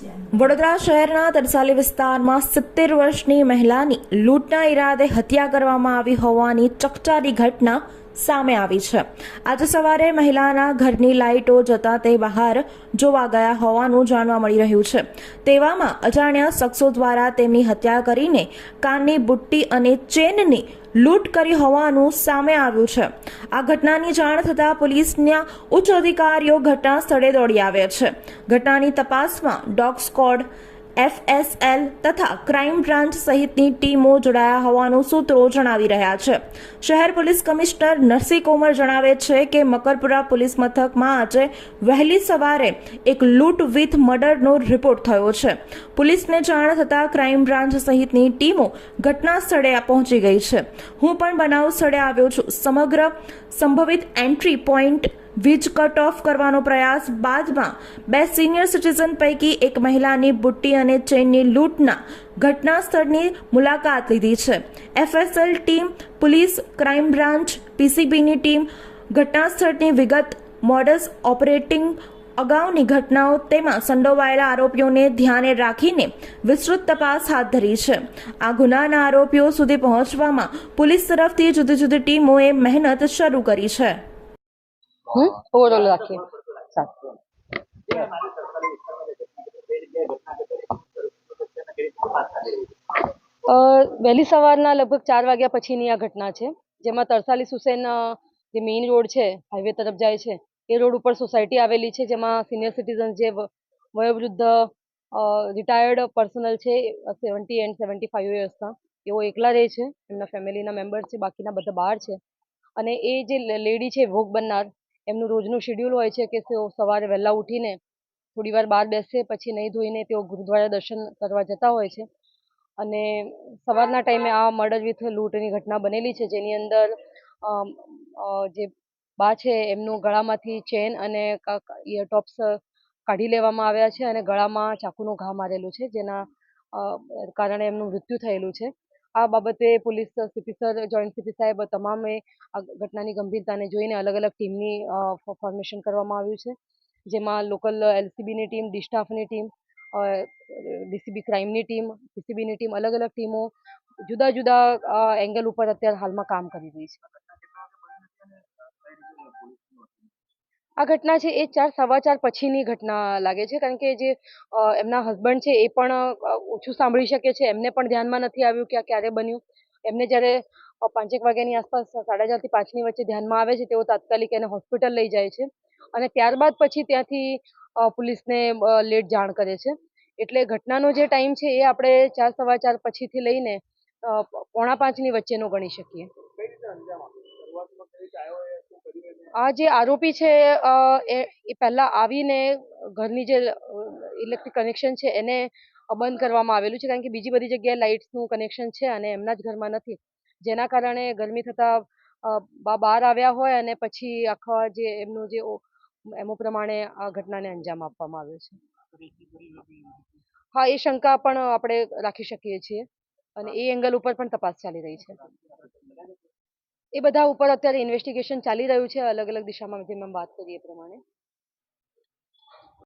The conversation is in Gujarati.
વડોદરા શહેરના તરસાલી વિસ્તારમાં સિત્તેર વર્ષની મહિલાની લૂંટના ઈરાદે હત્યા કરવામાં આવી હોવાની ચકચારી ઘટના સામે આવી છે. આજે સવારે મહિલાના ઘરની લાઇટો જતા તે બહાર જોવા ગયા હોવાનું જાણવા મળી રહ્યું છે. તેવામાં અજાણ્યા શખ્સો દ્વારા તેમની હત્યા કરીને કાનની બુટ્ટી અને ચેનની લૂંટ કરી હોવાનું સામે આવ્યું છે. આ ઘટનાની જાણ થતાં પોલીસના ઉચ્ચ અધિકારીઓ ઘટના સ્થળે દોડી આવ્યા છે. ઘટનાની તપાસમાં ડોગ સ્કોડ એફએસએલ તથા ક્રાઇમ બ્રાન્ચ સહિતની ટીમો જોડાયા હોવાનું સૂત્રો જણાવી રહ્યા છે. શહેર પોલીસ કમિશનર નરસિંહ કોમર જણાવે છે કે મકરપુરા પોલીસ મથકમાં આજે વહેલી સવારે એક લૂંટ વિથ મર્ડરનો રિપોર્ટ થયો છે. પોલીસને જાણ થતાં ક્રાઇમ બ્રાન્ચ સહિતની ટીમો ઘટના સ્થળે પહોંચી ગઈ છે. હું પણ બનાવ સ્થળે આવ્યો છું. સમગ્ર સંભવિત એન્ટ્રી પોઈન્ટ વીજ કટ ઓફ કરવાનો પ્રયાસ બાદમાં બે સિનિયર સિટીઝન પૈકી એક મહિલાની બુટ્ટી અને ચેનની લૂંટના ઘટના સ્થળની મુલાકાત લીધી છે. FSL team, police, crime branch, પીસીબીની team ઘટના સ્થળની વિગત, મોડસ ઓપરેટિંગ અગાઉની ઘટનાઓ તેમાં સંડોવાયેલા આરોપીઓને ધ્યાને રાખીને વિસ્તૃત તપાસ હાથ ધરી છે. આ ગુનાના આરોપીઓ સુધી પહોંચવામાં પોલીસ તરફથી જુદી જુદી ટીમોએ મહેનત શરૂ કરી છે. હમ ઓવરઓલ રાખીએ. સારું. વહેલી સવારના લગભગ ચાર વાગ્યા પછીની આ ઘટના છે, જેમાં તરસાલી હુસેન જે મેઇન રોડ છે, હાઈવે તરફ જાય છે, એ રોડ ઉપર સોસાયટી આવેલી છે, જેમાં સિનિયર સિટીઝન જે વયોવૃદ્ધ રિટાયર્ડ પર્સનલ છે સેવન્ટી એન્ડ સેવન્ટી ફાઈવ યર્સના એઓ એકલા રહે છે, એમના ફેમિલીના મેમ્બર છે, બાકીના બધા બહાર છે, અને એ જે લેડી છે ભોગ બનનાર એમનું રોજનું શેડ્યુલ હોય છે કે તેઓ સવારે વહેલા ઉઠીને થોડી વાર બહાર બેસે, પછી નહીં ધોઈને તેઓ ગુરુદ્વારા દર્શન કરવા જતા હોય છે. અને સવારના ટાઈમે આ મર્ડર વિથ લૂંટની ઘટના બનેલી છે, જેની અંદર જે બા છે એમનું ગળામાંથી ચેન અને ઇયરટોપ્સ કાઢી લેવામાં આવ્યા છે અને ગળામાં ચાકુનો ઘા મારેલું છે, જેના કારણે એમનું મૃત્યુ થયેલું છે. આ બાબતે પોલીસ સીપી જોઈન્ટ સીપી સાહેબ તમામે ઘટનાની ગંભીરતાને જોઈને અલગ અલગ ટીમની ફોર્મેશન કરવામાં આવ્યું છે. જેમાં લોકલ એલસીબીની ટીમ ડિસ્ટાફની ટીમ ડીસીબી ક્રાઇમની ટીમ, પીસીબીની ટીમ, અલગ અલગ ટીમો જુદા જુદા એંગલ ઉપર અત્યારે હાલમાં કામ કરી રહી છે. આ ઘટના છે એ ચાર સવા ચાર પછીની ઘટના લાગે છે, કારણ કે જે એમના હસબન્ડ છે એ પણ ઓછું સાંભળી શકે છે. એમને પણ ધ્યાનમાં નથી આવ્યું કે આ ક્યારે બન્યું. એમને જ્યારે પાંચેક વાગ્યાની આસપાસ સાડા ચારથી પાંચની વચ્ચે ધ્યાનમાં આવે છે, તેઓ તાત્કાલિક એને હોસ્પિટલ લઈ જાય છે. અને ત્યારબાદ પછી ત્યાંથી પોલીસને લેટ જાણ કરે છે. એટલે ઘટનાનો જે ટાઈમ છે એ આપણે ચાર સવા ચાર પછીથી લઈને પોણા પાંચની વચ્ચેનો ગણી શકીએ. આ જે આરોપી છે એ પહેલા આવીને ઘરની જે ઇલેક્ટ્રિક કનેક્શન છે, એને બંધ કરવામાં આવેલું છે, કારણ કે બીજી બધી જગ્યાએ લાઇટ્સનું કનેક્શન છે અને એમના જ ઘરમાં નથી. જેના કારણે ગરમી થતાં બહાર આવ્યા હોય અને પછી આખા જે, એમનું જે એમો પ્રમાણે આ ઘટનાને અંજામ આપવામાં આવ્યો છે. હા, એ શંકા પણ આપણે રાખી શકીએ છીએ અને એ એંગલ ઉપર પણ તપાસ ચાલી રહી છે. એ બધા ઉપર અત્યારે ઇન્વેસ્ટિગેશન ચાલી રહ્યું છે અલગ અલગ દિશામાં, જેમ મેમ વાત કરી એ પ્રમાણે.